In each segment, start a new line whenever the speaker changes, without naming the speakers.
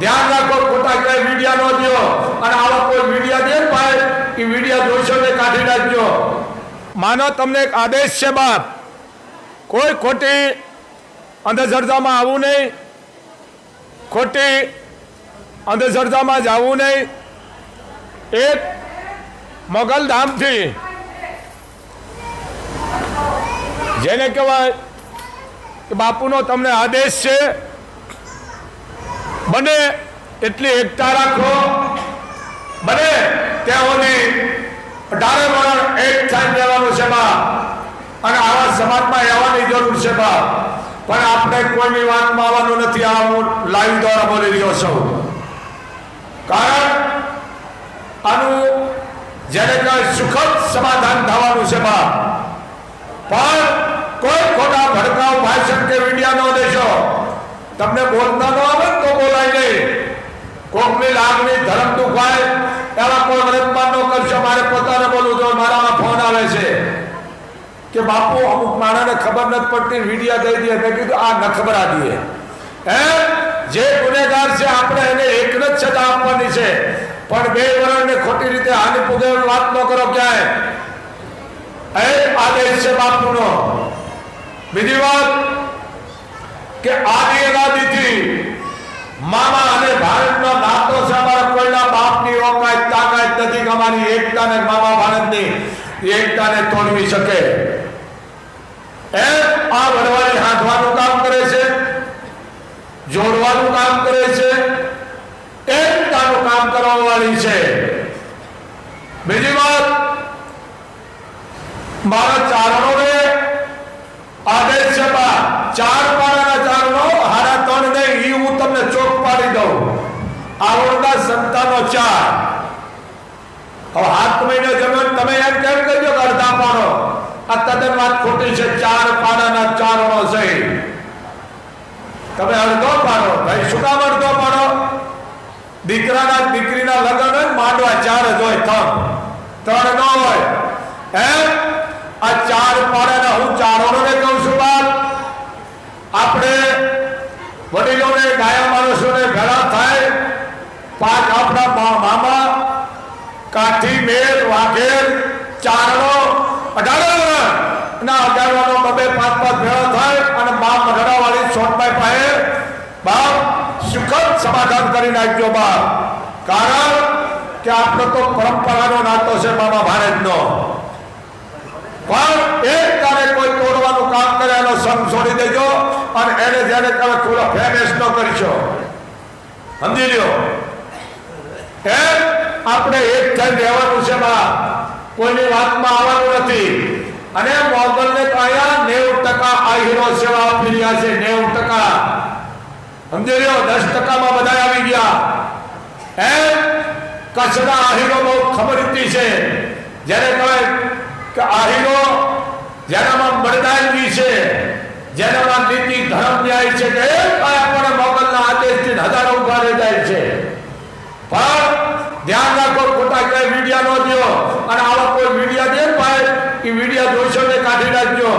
ધ્યાન રાખો, ખોટા ક્યાંય મીડિયા ન દો અને આવો કોઈ મીડિયા દે ભાઈ, એ વિડિયા જોઈશો ને કાઢી નાખજો. માનો તમને એક આદેશ છે બાપ. કોઈ ખોટી અંધશ્રદ્ધામાં આવવું નહીં. ખોટી અંધશ્રદ્ધામાં જવું નહીં. એક મોગલધામથી જેને કહેવાય કે બાપુનો તમને આદેશ છે બને એટલી એકતા રાખો. બને તેઓની અઢારે વરણ એક થાય રહેવાનું છે બા. અને આવા સમાજમાં આવવાની જરૂર છે બા. પણ આપણે કોઈની વાતમાં આવવાનું નથી. આ હું લાઈવ દ્વારા બોલી રહ્યો છું. કારણ આનું જેને કઈ સુખદ સમાધાન થવાનું છે બા. પણ કોઈ ખોટા ભડકાવ ભાષણ કે મીડિયા ન દેશો. તમને બોલતા ન આવે ને તો બોલાય નહીં કોકની લાગણી, ધર્મ દુખાય એવા કોઈ વ્રતમાન ન કરશો મારે પોતાને બોલવું જોઈએ, મારામાં ફોન આવે છે. કે બાપુ, અમુક માણસને ખબર નથી પડતી, વિડિયા દઈ દે. મેં કીધું, આ નખબરા દઈએ હે? જે ગુનેગાર છે, આપણે એને એક જ સજા આપવાની છે. પણ બે વરણને ખોટી રીતે હાનિ પૂગે વાત ન કરો ક્યાંય. એ આદેશ છે બાપુનો. બીજી વાત કે આદિ અનાદિથી મામા નાતો છે, અમારા કોઈના બાપની ઓકાત, તાકાત નથી, અમારી એકતાને મામા ભારતની એકતાને તોડવી શકે. એ આ વડવાળી હાંકવાનું કામ કરે છે, જોડવાનું કામ કરે છે, એકતાનું કામ કરવા વાળી છે. બીજી વાત, મારા ચારણોને આદેશ છે, ચાર આવડના સંતાનો ચાર. હવે હાથ મહિને જમીન તમે એમ કેમ કહેજો કે અડધા પાડો? આ તદ્દન વાત ખોટી છે, ચાર પાડાના ચારણો છે. તમે અડધો પાડો. ભાઈ, શું કામ અડધો પાડો? દીકરાના દીકરીના લગ્ન માંડવા ચાર જ હોય, થમ. ત્રણ ન હોય. એમ આ ચાર પાડાના હું ચારોને કહું છું, બાપ. આપણે વડીલોને ગાયા માણસોને ભેળા થાય પાંચ આપણા મા- મામા, કાઠી, મેર, વાઘેર, ચારણો અઢારે ના, અઢારવાનો બબે પાંચ પાંચ ભેળા થાય અને બાપ મઢડાવાળી સોટભાઈ પાસે બાપ સુખદ સમાધાન કરી નાખજો બાપ. કારણ કે આપણો તો પરંપરાનો નાતો છે મામા ભારતનો. પણ એક તારે કોઈ તોડવાનું કામ કરે એનો સંગ છોડી દેજો અને એને જેને તમે ખુલ્લો ફેમેસ ન કરશો. સમજી લ્યો? એમ આપણે એક થઈ રહેવાનું છે બા કોઈની વાતમાં આવવાનું નથી. અને મોગલને તો અહીંયા નેવું ટકા આ હીરો સેવા આપી રહ્યા છે, નેવું ટકા. સમજી લ્યો, દસ ટકામાં બધા આવી ગયા. એમ કચ્છના આહીરો બહુ ખબર હતી છે. જ્યારે કહે કે આહીરો જેનામાં બળદાનવી છે, જેનામાં નીતિ ધર્મ ન્યાય છે કે એ કાંઈ આપણને મોગલના આદેશથી હજારો ઊભા રહી જાય છે પણ ધ્યાન રાખો ખોટા ક્યાંય વિડિયા ન દો અને આવા કોઈ મીડિયા દે ભાઈ, એ મીડિયા જોઈશો ને કાઢી નાખજો.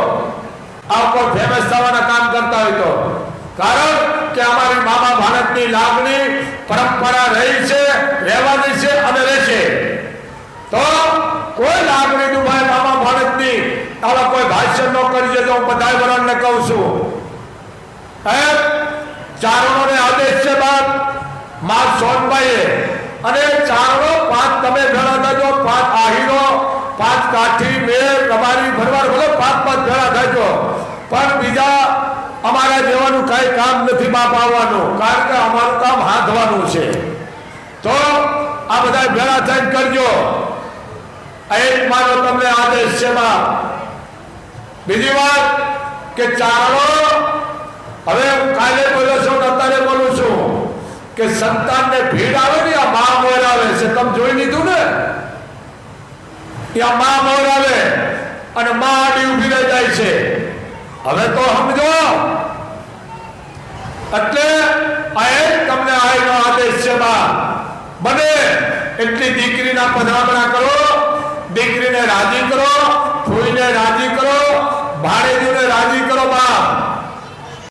આ ફેમસ થવાના કામ કરતા હોય તો. કારણ કે અમારી મામા ભારતની લાગણી, પરંપરા રહી છે, રહેવાની છે અને રહેશે. તો કોઈ લાગણી દુભાઈ મામા ભારતની આવા કોઈ ભાષણ ન કરી જજો હું બધા વરણને કહું છું. હે? ચારણોને આદેશ છે બાપ. માં સોનભાઈએ અને ચારણો પાંચ તમે ભેળા થજો પાંચ પાંચ કાઠી મેર તમારી ભરવાડ ભલે પાંચ પાંચ ભેળા થજો પણ બીજા અમારા જેવાનું કઈ કામ નથી બાપ આવવાનું, કારણ કે અમારું કામ હાથવાનું છે. તો આ બધા ભેળા થઈને કરજો. એક મારો તમને આદેશ છે બીજી વાત કે ચાલો, હવે હું કાલે બોલ્યો છું અત્યારે બોલું છું કે સંતાનને ભીડ આવે ને આ મા મોર આવે છે. તમે જોઈ લીધું ને? એ માં મા મોર આવે અને મા આડી ઊભી રહી જાય છે. હવે તો સમજો. એટલે આ એક તમને આયનો આદેશ છે બા. બને એટલી દીકરીના પધરામણા કરો, દીકરીને રાજી કરો, ફૂઈને રાજી કરો, ભાણેજોને રાજી કરો બા.